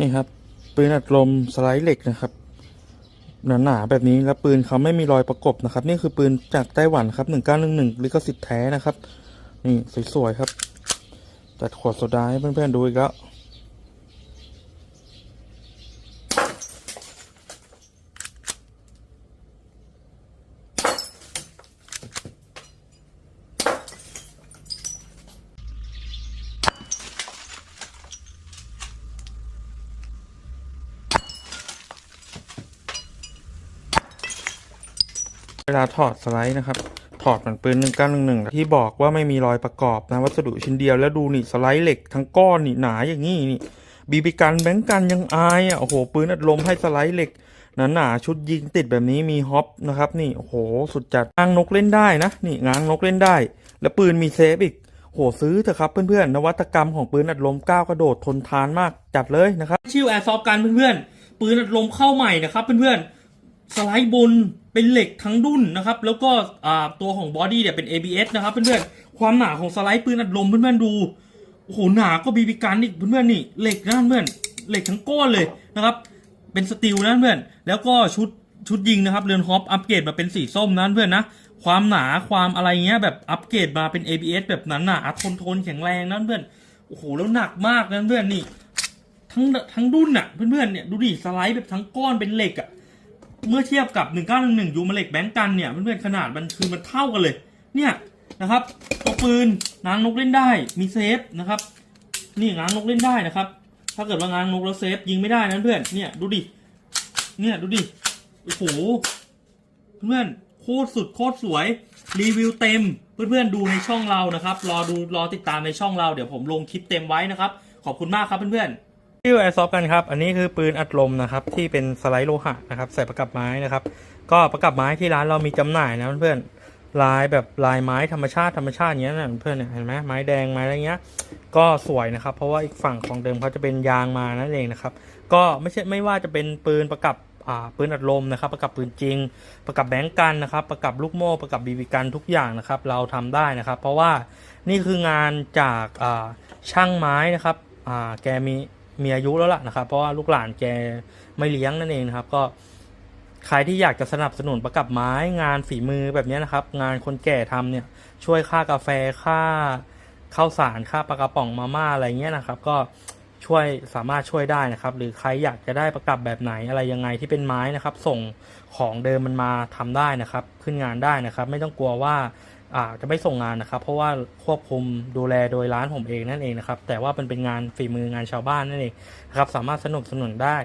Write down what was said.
นี่ครับ ปืนอัดลมสไลด์เหล็กนะครับหนาๆแบบนี้แล้วปืนเขาไม่มีรอยประกบนะครับ นี่คือปืนจากไต้หวันครับหนึ่งเก้าหนึ่งหนึ่งลิขสิทธิ์แท้นะครับ นี่สวยๆครับจัดขวดโซดาให้เพื่อนๆดูอีกแล้ว เวลาถอดสไลด์นะครับ ถอดเหมือนปืนหนึ่งก้าหนึ่งหนึ่งที่บอกว่าไม่มีรอยประกอบนะวัสดุชิ้นเดียวแล้วดูนี่สไลด์เหล็กทั้งก้อนนี่หนาอย่างนี้นี่บีบีกันแบงกันยังอายอะโอ้โหปืนอัดลมให้สไลด์เหล็กหนาๆชุดยิงติดแบบนี้มีฮอปนะครับนี่โอ้โหสุดจัดง้างนกเล่นได้นะนี่ง้างนกเล่นได้ แล้วปืนมีเซฟอีกโหซื้อเถอะครับเพื่อนๆนวัตกรรมของปืนอัดลมก้าวกระโดดทนทานมากจัดเลยนะครับชื่อแอร์ซอฟกันเพื่อนๆปืนอัดลมเข้าใหม่นะครับเพื่อนๆสไลด์บน เป็นเหล็กทั้งดุนนะครับ แล้วก็ตัวของบอดี้เนี่ยเป็น ABS นะครับเพื่อนๆ ความหนาของสไลด์ปืนอัดลมเพื่อนๆดู โอ้โหหนาก็บีบีกันอีกเพื่อนๆนี่ เหล็กนะเพื่อน เหล็กทั้งก้อนเลยนะครับ เป็นสตีลนะเพื่อน แล้วก็ชุดชุดยิงนะครับ เรือนฮอปอัปเกรดมาเป็นสีส้มนะเพื่อนนะ ความหนาความอะไรเงี้ยแบบอัปเกรดมาเป็น ABS แบบหนาหนาทนทนๆแข็งแรงนะเพื่อน โอ้โหแล้วหนักมากนะเพื่อนนี่ ทั้งทั้งดุนอะเพื่อนๆเนี่ยดูดิสไลด์แบบทั้งก้อนเป็นเหล็กอะ เมื่อเทียบกับ 1911ยูมาเล็กแบงก์กันเนี่ยเพื่อนๆขนาดมันคือมันเท่ากันเลย เนี่ยนะครับตัวปืนงางนกเล่นได้มีเซฟนะครับ นี่งางนกเล่นได้นะครับ ถ้าเกิดว่างางนกแล้วเซฟยิงไม่ได้นะเพื่อนเนี่ยดูดิเนี่ยดูดิโอ้โหเพื่อนโคตรสุดโคตรสวยรีวิวเต็มเพื่อนๆดูในช่องเรานะครับ รอดูรอติดตามในช่องเราเดี๋ยวผมลงคลิปเต็มไว้นะครับ ขอบคุณมากครับเพื่อนๆ ที่แอร์ซอฟกันครับ อันนี้คือปืนอัดลมนะครับ ที่เป็นสไลด์โลหะนะครับ ใส่ประกับไม้นะครับ ก็ประกับไม้ที่ร้านเรามีจำหน่ายนะเพื่อนๆลายแบบลายไม้ธรรมชาติธรรมชาติเงี้ยนะเพื่อนเนี่ยเห็นไหมไม้แดงไม้อะไรเงี้ย ก็สวยนะครับ เพราะว่าอีกฝั่งของเดิมเขาจะเป็นยางมานั่นเองนะครับ ก็ไม่ใช่ไม่ว่าจะเป็นปืนประกับปืนอัดลมนะครับ ประกับปืนจริง ประกับแบงก์กันนะครับ ประกับลูกโม่ประกับบีบีกันทุกอย่างนะครับ เราทำได้นะครับ เพราะว่านี่คืองานจากช่างไม้นะครับแกมี มีอายุแล้วล่ะนะครับ เพราะว่าลูกหลานแกไม่เลี้ยงนั่นเองนะครับ ก็ใครที่อยากจะสนับสนุนประกับไม้งานฝีมือแบบนี้นะครับ งานคนแก่ทำเนี่ย ช่วยค่ากาแฟค่าข้าวสารค่าปลากระป๋องมาม่าอะไรเงี้ยนะครับ ก็ช่วยสามารถช่วยได้นะครับ หรือใครอยากจะได้ประกับแบบไหนอะไรยังไงที่เป็นไม้นะครับ ส่งของเดิมมันมาทำได้นะครับ ขึ้นงานได้นะครับ ไม่ต้องกลัวว่า อาจะไม่ส่งงานนะครับ เพราะว่าควบคุมดูแลโดยร้านผมเองนั่นเองนะครับ แต่ว่ามันเป็นงานฝีมืองานชาวบ้านนั่นเองนะครับ สามารถสนับสนุนได้